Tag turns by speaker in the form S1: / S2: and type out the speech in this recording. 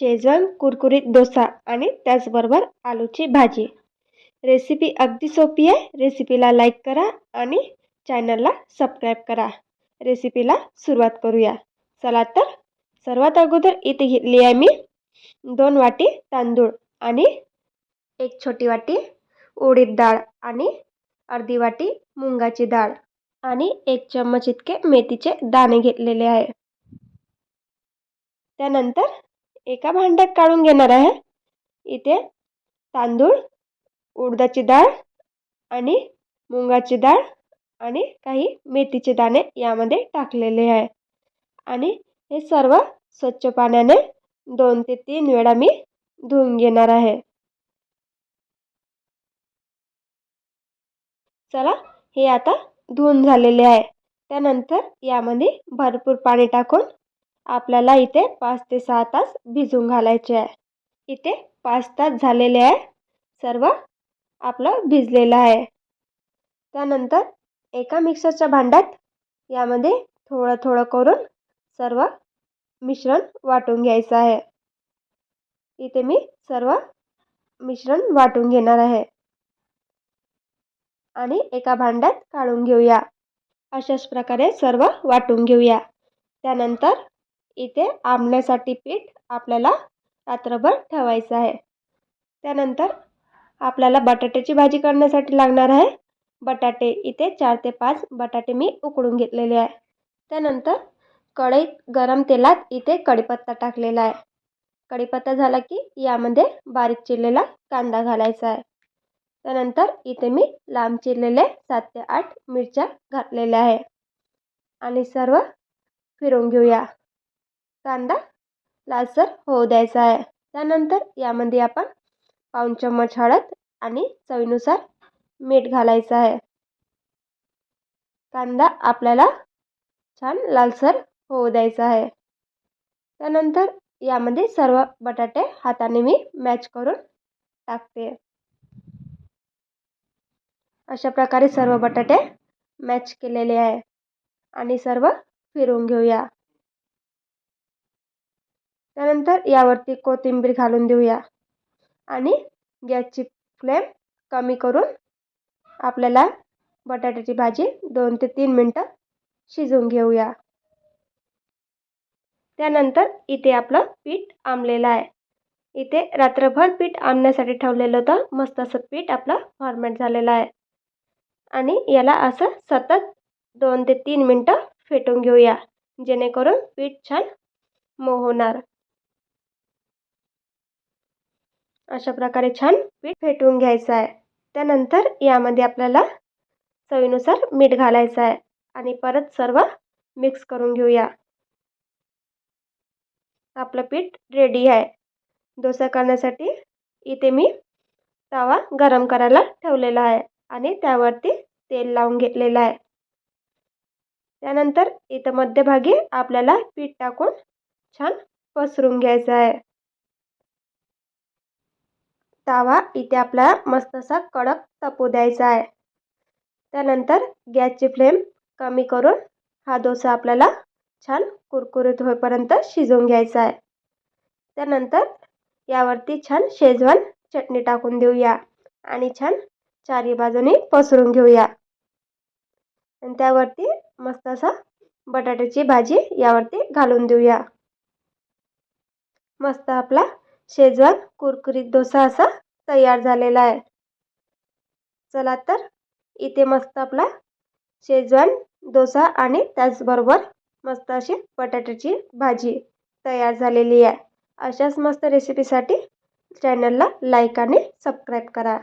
S1: Schezwan कुरकुरीत डोसा आणि त्याचबरोबर आलूची भाजी. रेसिपी अगदी सोपी आहे. रेसिपीला लाईक करा आणि चॅनलला सबस्क्राईब करा. रेसिपीला सुरुवात करूया. चला तर सर्वात अगोदर इथे घेतली आहे मी दोन वाटी तांदूळ आणि एक छोटी वाटी उडीद डाळ आणि अर्धी वाटी मुंगाची डाळ आणि एक चम्मच इतके मेथीचे दाणे घेतलेले आहे. त्यानंतर एका भांड्यात काढून घेणार आहे. इथे तांदूळ उडदाची डाळ आणि मुंगाची डाळ आणि काही मेथीचे दाणे यामध्ये टाकलेले आहे. आणि हे सर्व स्वच्छ पाण्याने दोन ते तीन वेळा मी धुवून घेणार आहे. चला हे आता धुवून झालेले आहे. त्यानंतर यामध्ये भरपूर पाणी टाकून आपल्याला इथे पाच ते सहा तास भिजवून घालायचे आहे. इथे पाच तास झालेले आहे. सर्व आपलं भिजलेलं आहे. त्यानंतर एका मिक्सरच्या भांड्यात यामध्ये थोडं थोडं करून सर्व मिश्रण वाटून घ्यायचं आहे. इथे मी सर्व मिश्रण वाटून घेणार आहे. आणि एका भांड्यात काढून घेऊया. अशाच प्रकारे सर्व वाटून घेऊया. त्यानंतर इथे आंबण्यासाठी पीठ आपल्याला रात्रभर ठेवायचं आहे. त्यानंतर आपल्याला बटाट्याची भाजी करण्यासाठी लागणार आहे. बटाटे इथे चार ते पाच बटाटे मी उकडून घेतलेले आहे. त्यानंतर कढईत गरम तेलात इथे कढीपत्ता टाकलेला आहे. कढीपत्ता झाला की यामध्ये बारीक चिरलेला कांदा घालायचा आहे. त्यानंतर इथे मी लांब चिरलेले सात ते आठ मिरच्या घातलेल्या आहे. आणि सर्व फिरवून घेऊया. कांदा लालसर होऊ द्यायचा आहे. त्यानंतर यामध्ये आपण पाऊण चम्मच हळद आणि चवीनुसार मीठ घालायचं आहे. कांदा आपल्याला छान लालसर होऊ द्यायचा आहे. त्यानंतर यामध्ये सर्व बटाटे हाताने मी मॅच करून टाकते. अशा प्रकारे सर्व बटाटे मॅच केलेले आहे. आणि सर्व फिरवून घेऊया. त्यानंतर यावरती कोथिंबीर घालून देऊया. आणि गॅसची फ्लेम कमी करून आपल्याला बटाट्याची भाजी दोन ते तीन मिनटं शिजवून घेऊया. त्यानंतर इथे आपलं पीठ आंबलेलं आहे. इथे रात्रभर पीठ आंबण्यासाठी ठेवलेलं होतं. मस्त असं पीठ आपलं फॉर्मेट झालेलं आहे. आणि याला असं सतत दोन ते तीन मिनटं फेटून घेऊया. जेणेकरून पीठ छान मऊ होणार. अशा प्रकारे छान पीठ फेटून घ्यायचं आहे. त्यानंतर यामध्ये आपल्याला चवीनुसार मीठ घालायचं आहे आणि परत सर्व मिक्स करून घेऊया. आपलं पीठ रेडी आहे. डोसा करण्यासाठी इथे मी तवा गरम करायला ठेवलेला आहे आणि त्यावरती तेल लावून घेतलेलं आहे. त्यानंतर इथं मध्यभागी आपल्याला पीठ टाकून छान पसरून घ्यायचं आहे. तवा इथे आपल्याला मस्त असा कडक तपू द्यायचा आहे. त्यानंतर गॅसची फ्लेम कमी करून हा डोसा आपल्याला छान कुरकुरीत होईपर्यंत शिजवून घ्यायचा आहे. त्यानंतर यावरती छान शेजवान चटणी टाकून देऊया आणि छान चारी बाजूनी पसरून घेऊया. आणि त्यावरती मस्त असा बटाट्याची भाजी यावरती घालून देऊया. मस्त आपला शेजवान कुरकुरीत डोसा असा तयार झालेला आहे. चला तर इथे मस्त आपला शेजवान डोसा आणि त्याचबरोबर मस्त अशी बटाट्याची भाजी तयार झालेली आहे. अशाच मस्त रेसिपीसाठी चॅनलला लाईक आणि सबस्क्राईब करा.